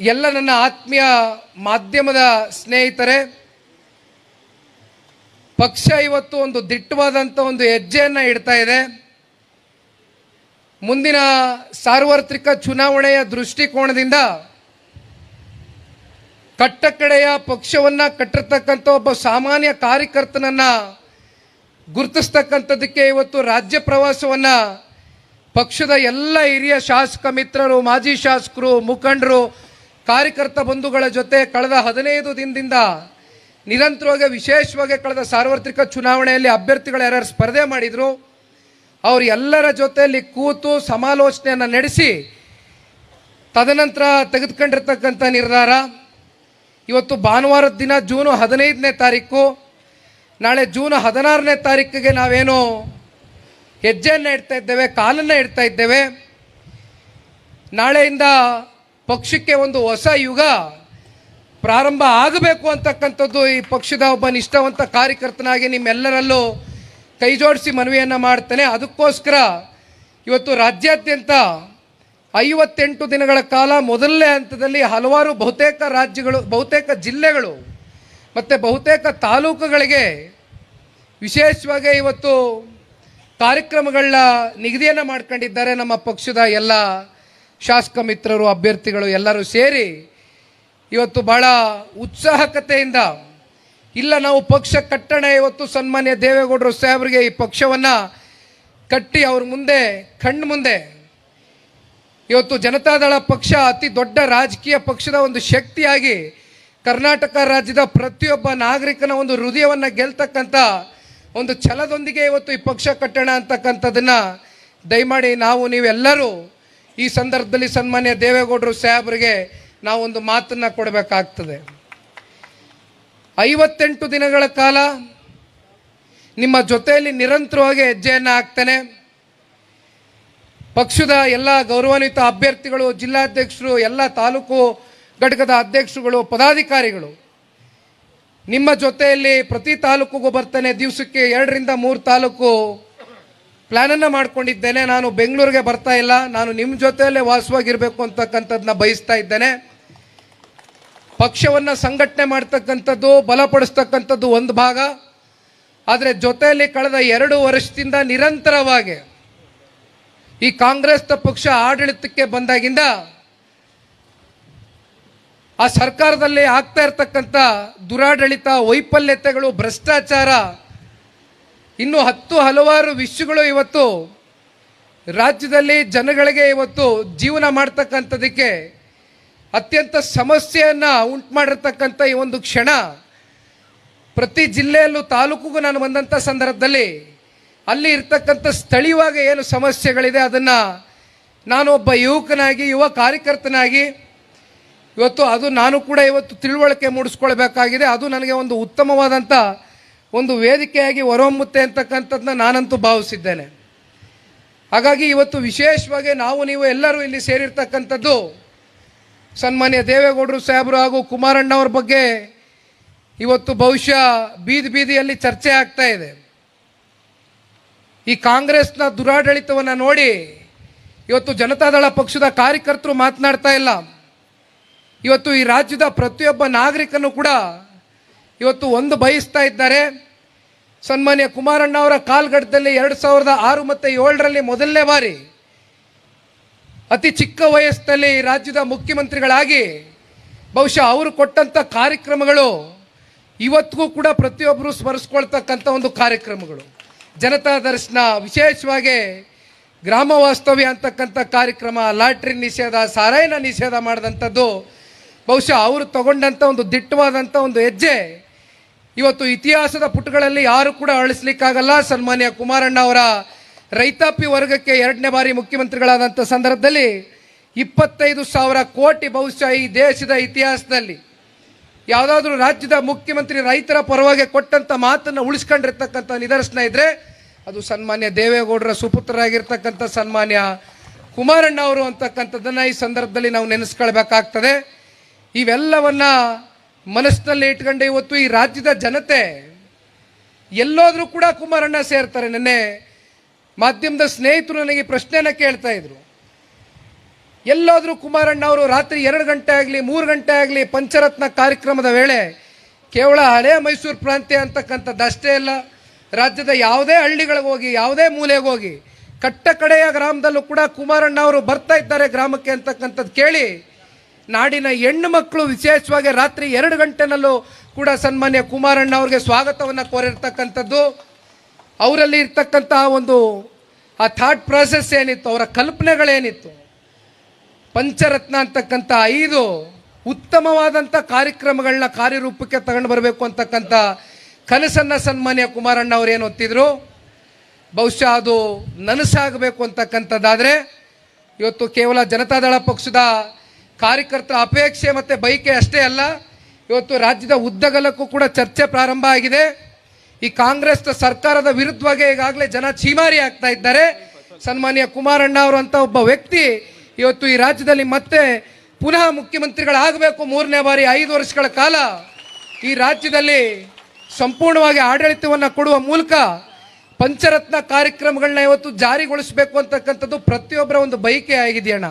ಎಲ್ಲ ನನ್ನ ಆತ್ಮೀಯ ಮಾಧ್ಯಮದ ಸ್ನೇಹಿತರೆ, ಪಕ್ಷ ಇವತ್ತು ಒಂದು ದಿಟ್ಟವಾದಂಥ ಒಂದು ಹೆಜ್ಜೆಯನ್ನು ಇಡ್ತಾ ಇದೆ. ಮುಂದಿನ ಸಾರ್ವತ್ರಿಕ ಚುನಾವಣೆಯ ದೃಷ್ಟಿಕೋನದಿಂದ ಕಟ್ಟಕಡೆಯ ಪಕ್ಷವನ್ನು ಕಟ್ಟಿರ್ತಕ್ಕಂಥ ಒಬ್ಬ ಸಾಮಾನ್ಯ ಕಾರ್ಯಕರ್ತನನ್ನು ಗುರುತಿಸ್ತಕ್ಕಂಥದ್ದಕ್ಕೆ ಇವತ್ತು ರಾಜ್ಯ ಪ್ರವಾಸವನ್ನು ಪಕ್ಷದ ಎಲ್ಲ ಹಿರಿಯ ಶಾಸಕ ಮಿತ್ರರು, ಮಾಜಿ ಶಾಸಕರು, ಮುಖಂಡರು ಕಾರ್ಯಕರ್ತ ಬಂಧುಗಳ ಜೊತೆ ಕಳೆದ ಹದಿನೈದು ದಿನದಿಂದ ನಿರಂತರವಾಗಿ, ವಿಶೇಷವಾಗಿ ಕಳೆದ ಸಾರ್ವತ್ರಿಕ ಚುನಾವಣೆಯಲ್ಲಿ ಅಭ್ಯರ್ಥಿಗಳು ಯಾರ್ಯಾರು ಸ್ಪರ್ಧೆ ಮಾಡಿದ್ರು, ಅವರು ಎಲ್ಲರ ಜೊತೆಯಲ್ಲಿ ಕೂತು ಸಮಾಲೋಚನೆಯನ್ನು ನಡೆಸಿ, ತದನಂತರ ತೆಗೆದುಕೊಂಡಿರ್ತಕ್ಕಂಥ ನಿರ್ಧಾರ. ಇವತ್ತು ಭಾನುವಾರದ ದಿನ ಜೂನ್ ಹದಿನೈದನೇ ತಾರೀಕು, ನಾಳೆ ಜೂನ್ ಹದಿನಾರನೇ ತಾರೀಕಿಗೆ ನಾವೇನು ಹೆಜ್ಜೆಯನ್ನು ಇಡ್ತಾ ಇದ್ದೇವೆ, ಕಾಲನ್ನು ಇಡ್ತಾ ಇದ್ದೇವೆ. ನಾಳೆಯಿಂದ ಪಕ್ಷಕ್ಕೆ ಒಂದು ಹೊಸ ಯುಗ ಪ್ರಾರಂಭ ಆಗಬೇಕು ಅಂತಕ್ಕಂಥದ್ದು ಈ ಪಕ್ಷದ ಒಬ್ಬ ನಿಷ್ಠಾವಂತ ಕಾರ್ಯಕರ್ತನಾಗಿ ನಿಮ್ಮೆಲ್ಲರಲ್ಲೂ ಕೈ ಜೋಡಿಸಿ ಮನವಿಯನ್ನು ಮಾಡ್ತೇನೆ. ಅದಕ್ಕೋಸ್ಕರ ಇವತ್ತು ರಾಜ್ಯಾದ್ಯಂತ ಐವತ್ತೆಂಟು ದಿನಗಳ ಕಾಲ ಮೊದಲನೇ ಹಂತದಲ್ಲಿ ಹಲವಾರು ಬಹುತೇಕ ರಾಜ್ಯಗಳು, ಬಹುತೇಕ ಜಿಲ್ಲೆಗಳು ಮತ್ತು ಬಹುತೇಕ ತಾಲೂಕುಗಳಿಗೆ ವಿಶೇಷವಾಗಿ ಇವತ್ತು ಕಾರ್ಯಕ್ರಮಗಳನ್ನ ನಿಗದಿಯನ್ನು ಮಾಡ್ಕೊಂಡಿದ್ದಾರೆ ನಮ್ಮ ಪಕ್ಷದ ಎಲ್ಲ ಶಾಸಕ ಮಿತ್ರರು, ಅಭ್ಯರ್ಥಿಗಳು ಎಲ್ಲರೂ ಸೇರಿ ಇವತ್ತು ಬಹಳ ಉತ್ಸಾಹಕತೆಯಿಂದ ಇಲ್ಲ ನಾವು ಪಕ್ಷ ಕಟ್ಟಣ ಇವತ್ತು ಸನ್ಮಾನ್ಯ ದೇವೇಗೌಡರು ಸಾಹೇಬರಿಗೆ ಈ ಪಕ್ಷವನ್ನು ಕಟ್ಟಿ ಅವ್ರ ಮುಂದೆ, ಕಣ್ಣು ಮುಂದೆ. ಇವತ್ತು ಜನತಾದಳ ಪಕ್ಷ ಅತಿ ದೊಡ್ಡ ರಾಜಕೀಯ ಪಕ್ಷದ ಒಂದು ಶಕ್ತಿಯಾಗಿ ಕರ್ನಾಟಕ ರಾಜ್ಯದ ಪ್ರತಿಯೊಬ್ಬ ನಾಗರಿಕನ ಒಂದು ಹೃದಯವನ್ನು ಗೆಲ್ತಕ್ಕಂಥ ಒಂದು ಛಲದೊಂದಿಗೆ ಇವತ್ತು ಈ ಪಕ್ಷ ಕಟ್ಟಣ ಅಂತಕ್ಕಂಥದ್ದನ್ನು ದಯಮಾಡಿ ನಾವು ನೀವೆಲ್ಲರೂ ಈ ಸಂದರ್ಭದಲ್ಲಿ ಸನ್ಮಾನ್ಯ ದೇವೇಗೌಡರು ಸಾಹೇಬರಿಗೆ ನಾವು ಒಂದು ಮಾತನ್ನ ಕೊಡಬೇಕಾಗ್ತದೆ. ಐವತ್ತೆಂಟು ದಿನಗಳ ಕಾಲ ನಿಮ್ಮ ಜೊತೆಯಲ್ಲಿ ನಿರಂತರವಾಗಿ ಹೆಜ್ಜೆಯನ್ನು ಹಾಕ್ತೇನೆ. ಪಕ್ಷದ ಎಲ್ಲ ಗೌರವಾನ್ವಿತ ಅಭ್ಯರ್ಥಿಗಳು, ಜಿಲ್ಲಾಧ್ಯಕ್ಷರು, ಎಲ್ಲ ತಾಲೂಕು ಘಟಕದ ಅಧ್ಯಕ್ಷರುಗಳು, ಪದಾಧಿಕಾರಿಗಳು, ನಿಮ್ಮ ಜೊತೆಯಲ್ಲಿ ಪ್ರತಿ ತಾಲೂಕಿಗೂ ಬರ್ತೇನೆ. ದಿವಸಕ್ಕೆ ಎರಡರಿಂದ ಮೂರು ತಾಲೂಕು ಪ್ಲ್ಯಾನನ್ನು ಮಾಡ್ಕೊಂಡಿದ್ದೇನೆ. ನಾನು ಬೆಂಗಳೂರಿಗೆ ಬರ್ತಾ ಇಲ್ಲ. ನಾನು ನಿಮ್ಮ ಜೊತೆಯಲ್ಲೇ ವಾಸವಾಗಿರಬೇಕು ಅಂತಕ್ಕಂಥದ್ದನ್ನ ಬಯಸ್ತಾ ಇದ್ದೇನೆ. ಪಕ್ಷವನ್ನು ಸಂಘಟನೆ ಮಾಡ್ತಕ್ಕಂಥದ್ದು, ಬಲಪಡಿಸ್ತಕ್ಕಂಥದ್ದು ಒಂದು ಭಾಗ. ಆದರೆ ಜೊತೆಯಲ್ಲಿ ಕಳೆದ ಎರಡು ವರ್ಷದಿಂದ ನಿರಂತರವಾಗಿ ಈ ಕಾಂಗ್ರೆಸ್ ಪಕ್ಷ ಆಡಳಿತಕ್ಕೆ ಬಂದಾಗಿಂದ ಆ ಸರ್ಕಾರದಲ್ಲಿ ಆಗ್ತಾ ಇರ್ತಕ್ಕಂಥ ದುರಾಡಳಿತ, ವೈಫಲ್ಯತೆಗಳು, ಭ್ರಷ್ಟಾಚಾರ ಇನ್ನು ಹತ್ತು ಹಲವಾರು ವಿಷಯಗಳು ಇವತ್ತು ರಾಜ್ಯದಲ್ಲಿ ಜನಗಳಿಗೆ ಇವತ್ತು ಜೀವನ ಮಾಡ್ತಕ್ಕಂಥದಕ್ಕೆ ಅತ್ಯಂತ ಸಮಸ್ಯೆಯನ್ನು ಉಂಟು ಮಾಡಿರ್ತಕ್ಕಂಥ ಈ ಒಂದು ಕ್ಷಣ. ಪ್ರತಿ ಜಿಲ್ಲೆಯಲ್ಲೂ ತಾಲೂಕಿಗೂ ನಾನು ಬಂದಂಥ ಸಂದರ್ಭದಲ್ಲಿ ಅಲ್ಲಿ ಇರ್ತಕ್ಕಂಥ ಸ್ಥಳೀಯವಾಗಿ ಏನು ಸಮಸ್ಯೆಗಳಿದೆ ಅದನ್ನು ನಾನು ಒಬ್ಬ ಯುವಕನಾಗಿ, ಯುವ ಕಾರ್ಯಕರ್ತನಾಗಿ ಇವತ್ತು ಅದು ನಾನು ಕೂಡ ಇವತ್ತು ತಿಳುವಳಿಕೆ ಮೂಡಿಸ್ಕೊಳ್ಬೇಕಾಗಿದೆ. ಅದು ನನಗೆ ಒಂದು ಉತ್ತಮವಾದಂಥ ಒಂದು ವೇದಿಕೆಯಾಗಿ ಹೊರಹೊಮ್ಮುತ್ತೆ ಅಂತಕ್ಕಂಥದ್ದನ್ನ ನಾನಂತೂ ಭಾವಿಸಿದ್ದೇನೆ. ಹಾಗಾಗಿ ಇವತ್ತು ವಿಶೇಷವಾಗಿ ನಾವು ನೀವು ಎಲ್ಲರೂ ಇಲ್ಲಿ ಸೇರಿರ್ತಕ್ಕಂಥದ್ದು ಸನ್ಮಾನ್ಯ ದೇವೇಗೌಡರು ಸಾಹೇಬರು ಹಾಗೂ ಕುಮಾರಣ್ಣವ್ರ ಬಗ್ಗೆ ಇವತ್ತು ಬಹುಶಃ ಬೀದಿ ಬೀದಿಯಲ್ಲಿ ಚರ್ಚೆ ಆಗ್ತಾ ಇದೆ. ಈ ಕಾಂಗ್ರೆಸ್ನ ದುರಾಡಳಿತವನ್ನು ನೋಡಿ ಇವತ್ತು ಜನತಾದಳ ಪಕ್ಷದ ಕಾರ್ಯಕರ್ತರು ಮಾತನಾಡ್ತಾ ಇಲ್ಲ. ಇವತ್ತು ಈ ರಾಜ್ಯದ ಪ್ರತಿಯೊಬ್ಬ ನಾಗರಿಕನು ಕೂಡ ಇವತ್ತು ಒಂದು ಬಯಸ್ತಾ ಇದ್ದಾರೆ. ಸನ್ಮಾನ್ಯ ಕುಮಾರಣ್ಣ ಅವರ ಕಾಲ್ಗಡದಲ್ಲಿ ಎರಡು ಸಾವಿರದ ಆರು ಮತ್ತು ಏಳರಲ್ಲಿ ಮೊದಲನೇ ಬಾರಿ ಅತಿ ಚಿಕ್ಕ ವಯಸ್ಸಿನಲ್ಲಿ ರಾಜ್ಯದ ಮುಖ್ಯಮಂತ್ರಿಗಳಾಗಿ ಬಹುಶಃ ಅವರು ಕೊಟ್ಟಂಥ ಕಾರ್ಯಕ್ರಮಗಳು ಇವತ್ತಿಗೂ ಕೂಡ ಪ್ರತಿಯೊಬ್ಬರು ಸ್ಮರಿಸ್ಕೊಳ್ತಕ್ಕಂಥ ಒಂದು ಕಾರ್ಯಕ್ರಮಗಳು. ಜನತಾ ದರ್ಶನ ವಿಶೇಷವಾಗಿ ಗ್ರಾಮ ವಾಸ್ತವ್ಯ ಅಂತಕ್ಕಂಥ ಕಾರ್ಯಕ್ರಮ, ಲಾಟ್ರಿ ನಿಷೇಧ, ಸಾರಾಯಿನ ನಿಷೇಧ ಮಾಡಿದಂಥದ್ದು ಬಹುಶಃ ಅವರು ತಗೊಂಡಂಥ ಒಂದು ದಿಟ್ಟವಾದಂಥ ಒಂದು ಹೆಜ್ಜೆ ಇವತ್ತು ಇತಿಹಾಸದ ಪುಟಗಳಲ್ಲಿ ಯಾರು ಕೂಡ ಅಳಿಸ್ಲಿಕ್ಕಾಗಲ್ಲ ಸನ್ಮಾನ್ಯ ಕುಮಾರಣ್ಣ ಅವರ ರೈತಾಪಿ ವರ್ಗಕ್ಕೆ ಎರಡನೇ ಬಾರಿ ಮುಖ್ಯಮಂತ್ರಿಗಳಾದಂಥ ಸಂದರ್ಭದಲ್ಲಿ ಇಪ್ಪತ್ತೈದು ಸಾವಿರ ಕೋಟಿ ಬಹುಶಃ ಈ ದೇಶದ ಇತಿಹಾಸದಲ್ಲಿ ಯಾವುದಾದ್ರೂ ರಾಜ್ಯದ ಮುಖ್ಯಮಂತ್ರಿ ರೈತರ ಪರವಾಗಿ ಕೊಟ್ಟಂತ ಮಾತನ್ನು ಉಳಿಸ್ಕೊಂಡಿರ್ತಕ್ಕಂಥ ನಿದರ್ಶನ ಇದ್ರೆ ಅದು ಸನ್ಮಾನ್ಯ ದೇವೇಗೌಡರ ಸುಪುತ್ರರಾಗಿರ್ತಕ್ಕಂಥ ಸನ್ಮಾನ್ಯ ಕುಮಾರಣ್ಣ ಅವರು ಅಂತಕ್ಕಂಥದ್ದನ್ನ ಈ ಸಂದರ್ಭದಲ್ಲಿ ನಾವು ನೆನೆಸ್ಕೊಳ್ಬೇಕಾಗ್ತದೆ. ಇವೆಲ್ಲವನ್ನ ಮನಸ್ಸಿನಲ್ಲಿ ಇಟ್ಕೊಂಡೆ ಇವತ್ತು ಈ ರಾಜ್ಯದ ಜನತೆ, ಎಲ್ಲೋದ್ರೂ ಕೂಡ ಕುಮಾರಣ್ಣ ಸೇರ್ತಾರೆ. ನಿನ್ನೆ ಮಾಧ್ಯಮದ ಸ್ನೇಹಿತರು ನನಗೆ ಪ್ರಶ್ನೆನ ಕೇಳ್ತಾ ಇದ್ರು. ಎಲ್ಲೋದ್ರೂ ಕುಮಾರಣ್ಣ ಅವರು ರಾತ್ರಿ ಎರಡು ಗಂಟೆ ಆಗಲಿ, ಮೂರು ಗಂಟೆ ಆಗಲಿ ಪಂಚರತ್ನ ಕಾರ್ಯಕ್ರಮದ ವೇಳೆ ಕೇವಲ ಹಳೆ ಮೈಸೂರು ಪ್ರಾಂತ್ಯ ಅಂತಕ್ಕಂಥದ್ದಷ್ಟೇ ಅಲ್ಲ, ರಾಜ್ಯದ ಯಾವುದೇ ಹಳ್ಳಿಗಳಿಗೆ ಹೋಗಿ, ಯಾವುದೇ ಮೂಲೆಗೆ ಹೋಗಿ ಕಟ್ಟ ಕಡೆಯ ಗ್ರಾಮದಲ್ಲೂ ಕೂಡ ಕುಮಾರಣ್ಣ ಅವರು ಬರ್ತಾ ಇದ್ದಾರೆ ಗ್ರಾಮಕ್ಕೆ ಅಂತಕ್ಕಂಥದ್ದು ಕೇಳಿ ನಾಡಿನ ಹೆಣ್ಣು ಮಕ್ಕಳು ವಿಶೇಷವಾಗಿ ರಾತ್ರಿ ಎರಡು ಗಂಟೆನಲ್ಲೂ ಕೂಡ ಸನ್ಮಾನ್ಯ ಕುಮಾರಣ್ಣ ಅವ್ರಿಗೆ ಸ್ವಾಗತವನ್ನು ಕೋರಿರ್ತಕ್ಕಂಥದ್ದು. ಅವರಲ್ಲಿ ಇರ್ತಕ್ಕಂತಹ ಒಂದು, ಆ ಥಾಟ್ ಪ್ರಾಸೆಸ್ ಏನಿತ್ತು, ಅವರ ಕಲ್ಪನೆಗಳೇನಿತ್ತು. ಪಂಚರತ್ನ ಅಂತಕ್ಕಂಥ ಐದು ಉತ್ತಮವಾದಂಥ ಕಾರ್ಯಕ್ರಮಗಳನ್ನ ಕಾರ್ಯರೂಪಕ್ಕೆ ತಗೊಂಡು ಬರಬೇಕು ಅಂತಕ್ಕಂಥ ಕನಸನ್ನ ಸನ್ಮಾನ್ಯ ಕುಮಾರಣ್ಣ ಅವರು ಏನು ಒತ್ತಿದ್ರು. ಬಹುಶಃ ಅದು ನನಸಾಗಬೇಕು ಅಂತಕ್ಕಂಥದ್ದಾದರೆ, ಇವತ್ತು ಕೇವಲ ಜನತಾದಳ ಪಕ್ಷದ ಕಾರ್ಯಕರ್ತರ ಅಪೇಕ್ಷೆ ಮತ್ತು ಬೈಕೆ ಅಷ್ಟೇ ಅಲ್ಲ, ಇವತ್ತು ರಾಜ್ಯದ ಉದ್ದಗಲಕ್ಕೂ ಕೂಡ ಚರ್ಚೆ ಪ್ರಾರಂಭ ಆಗಿದೆ. ಈ ಕಾಂಗ್ರೆಸ್ ಸರ್ಕಾರದ ವಿರುದ್ಧವಾಗಿ ಈಗಾಗಲೇ ಜನ ಚೀಮಾರಿ ಆಗ್ತಾ ಇದ್ದಾರೆ. ಸನ್ಮಾನ್ಯ ಕುಮಾರಣ್ಣ ಅವರು ಅಂತ ಒಬ್ಬ ವ್ಯಕ್ತಿ ಇವತ್ತು ಈ ರಾಜ್ಯದಲ್ಲಿ ಮತ್ತೆ ಪುನಃ ಮುಖ್ಯಮಂತ್ರಿಗಳಾಗಬೇಕು ಮೂರನೇ ಬಾರಿ ಐದು ವರ್ಷಗಳ ಕಾಲ. ಈ ರಾಜ್ಯದಲ್ಲಿ ಸಂಪೂರ್ಣವಾಗಿ ಆಡಳಿತವನ್ನು ಕೊಡುವ ಮೂಲಕ ಪಂಚರತ್ನ ಕಾರ್ಯಕ್ರಮಗಳನ್ನ ಇವತ್ತು ಜಾರಿಗೊಳಿಸಬೇಕು ಅಂತಕ್ಕಂಥದ್ದು ಪ್ರತಿಯೊಬ್ಬರ ಒಂದು ಬಯಕೆ ಆಗಿದೆಯಣ್ಣ.